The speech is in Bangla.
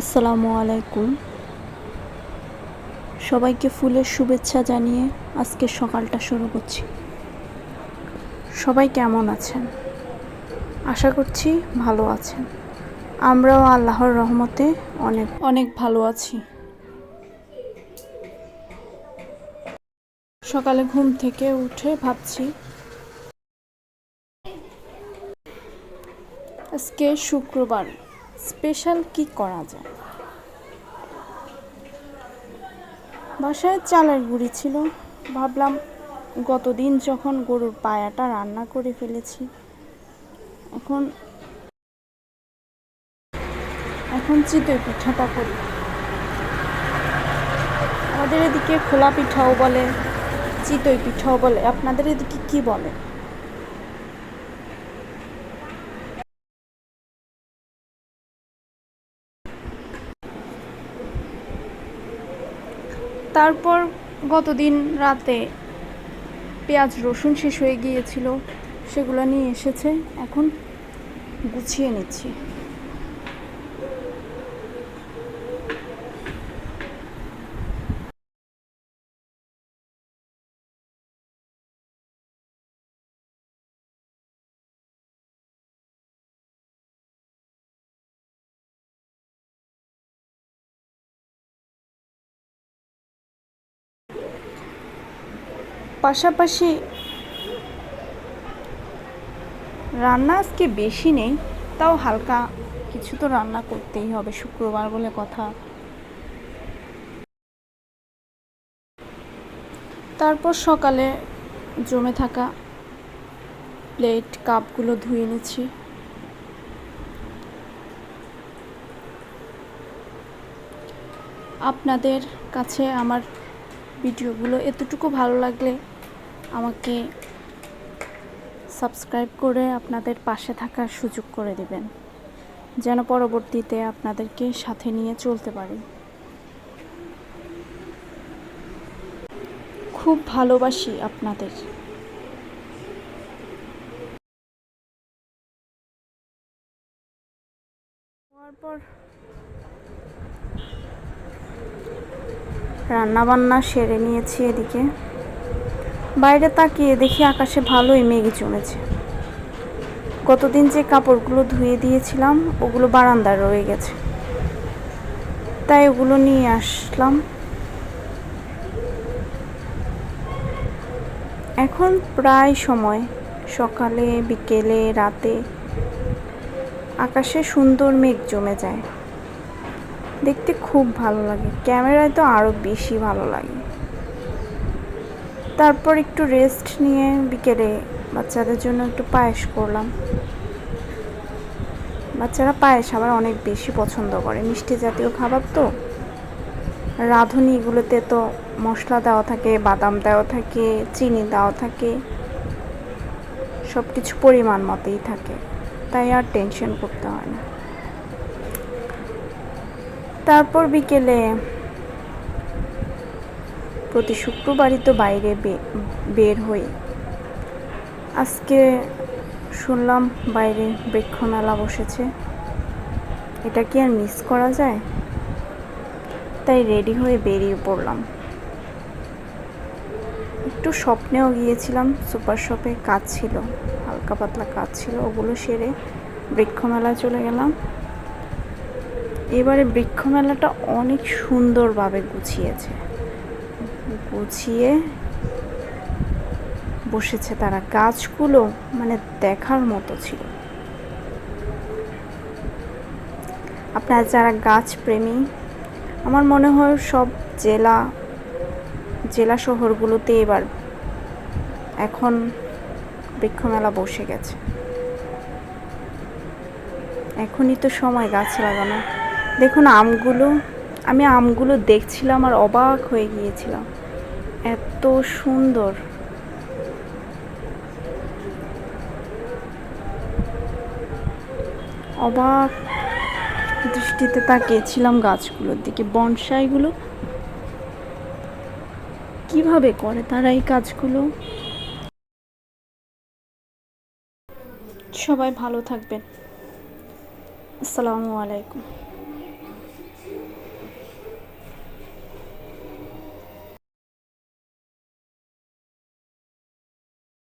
আসসালামু আলাইকুম। সবাইকে ফুলের শুভেচ্ছা জানিয়ে আজকে সকালটা শুরু করছি। সবাই কেমন আছেন? আশা করছি ভালো আছেন। আমরাও আল্লাহর রহমতে অনেক অনেক ভালো আছি। সকালে ঘুম থেকে উঠে ভাবছি, আজকে শুক্রবার। স্পেশাল কি করা যায়? বাসায় চালের গুঁড়ি ছিল। ভাবলাম গতদিন যখন গরুর পায়াটা রান্না করে ফেলেছি, এখন এখন চিতই পিঠাটা করি। আমাদের এদিকে খোলা পিঠাও বলে, চিতই পিঠাও বলে। আপনাদের এদিকে কি বলে? তারপর গতদিন রাতে পেঁয়াজ রসুন শেষ হয়ে গিয়েছিল। সেগুলো নিয়ে এসেছে। এখন গুছিয়ে নিচ্ছি। পাশাপাশি রান্না আজকে বেশি নেই, তাও হালকা কিছু তো রান্না করতেই হবে, শুক্রবার বলে কথা। তারপর সকালে জমে থাকা প্লেট কাপগুলো ধুয়ে নিচ্ছি। আপনাদের কাছে আমার ভিডিওগুলো এতটুকু ভালো লাগলে আমাকে সাবস্ক্রাইব করে আপনাদের পাশে থাকার সুযোগ করে দিবেন, যেন পরবর্তীতে আপনাদেরকে সাথে নিয়ে চলতে পারি। খুব ভালোবাসি আপনাদের। তারপর রান্না বান্না সেরে নিয়েছি এদিকে। বাইরে তাকিয়ে দেখি আকাশে ভালোই মেঘ জমেছে। গতদিন যে কাপড়গুলো ধুয়ে দিয়েছিলাম, ওগুলো বারান্দায় রয়ে গেছে। তাই ওগুলো নিয়ে আসলাম। এখন প্রায় সময়। সকালে, বিকেলে, রাতে আকাশে সুন্দর মেঘ জমে যায়। দেখতে খুব ভালো লাগে। ক্যামেরায় তো আরও বেশি ভালো লাগে। তারপর একটু রেস্ট নিয়ে বিকেলে বাচ্চাদের জন্য একটু পায়েস করলাম। বাচ্চারা পায়েস আবার অনেক বেশি পছন্দ করে। মিষ্টি জাতীয় খাবার তো। রাঁধুনি এগুলোতে তো মশলা দেওয়া থাকে, বাদাম দেওয়া থাকে, চিনি দেওয়া থাকে। সব কিছু পরিমাণ মতেই থাকে। তাই আর টেনশন করতে হয় না। তারপর বিকেলে প্রতি শুক্রবারই তো বাইরে বের হই। আজকে শুনলাম বাইরে বৃক্ষমেলা বসেছে। এটা কি আর মিস করা যায়? তাই রেডি হয়ে বেরিয়ে পড়লাম। একটু স্বপ্নেও গিয়েছিলাম সুপার শপে কাজ ছিল, হালকা পাতলা কাজ ছিল, ওগুলো সেরে বৃক্ষমেলায় চলে গেলাম। এবারে বৃক্ষমেলাটা অনেক সুন্দরভাবে গুছিয়েছে। গুছিয়ে বসেছে তারা। গাছগুলো মানে দেখার মতো ছিল। আপনার যারা গাছ প্রেমী, আমার মনে হয় সব জেলা জেলা শহরগুলোতে এবার এখন বৃক্ষমেলা বসে গেছে। এখনই তো সময় গাছ লাগানো। দেখুন আমগুলো, আমি আমগুলো দেখছিলাম আর অবাক হয়ে গিয়েছিলাম। এত সুন্দর। অবাক দৃষ্টিতে তাকিয়েছিলাম গাছগুলোর দিকে, বনসাইগুলো। কীভাবে করে তারা এই কাজগুলো? সবাই ভালো থাকবেন। আসসালামু আলাইকুম।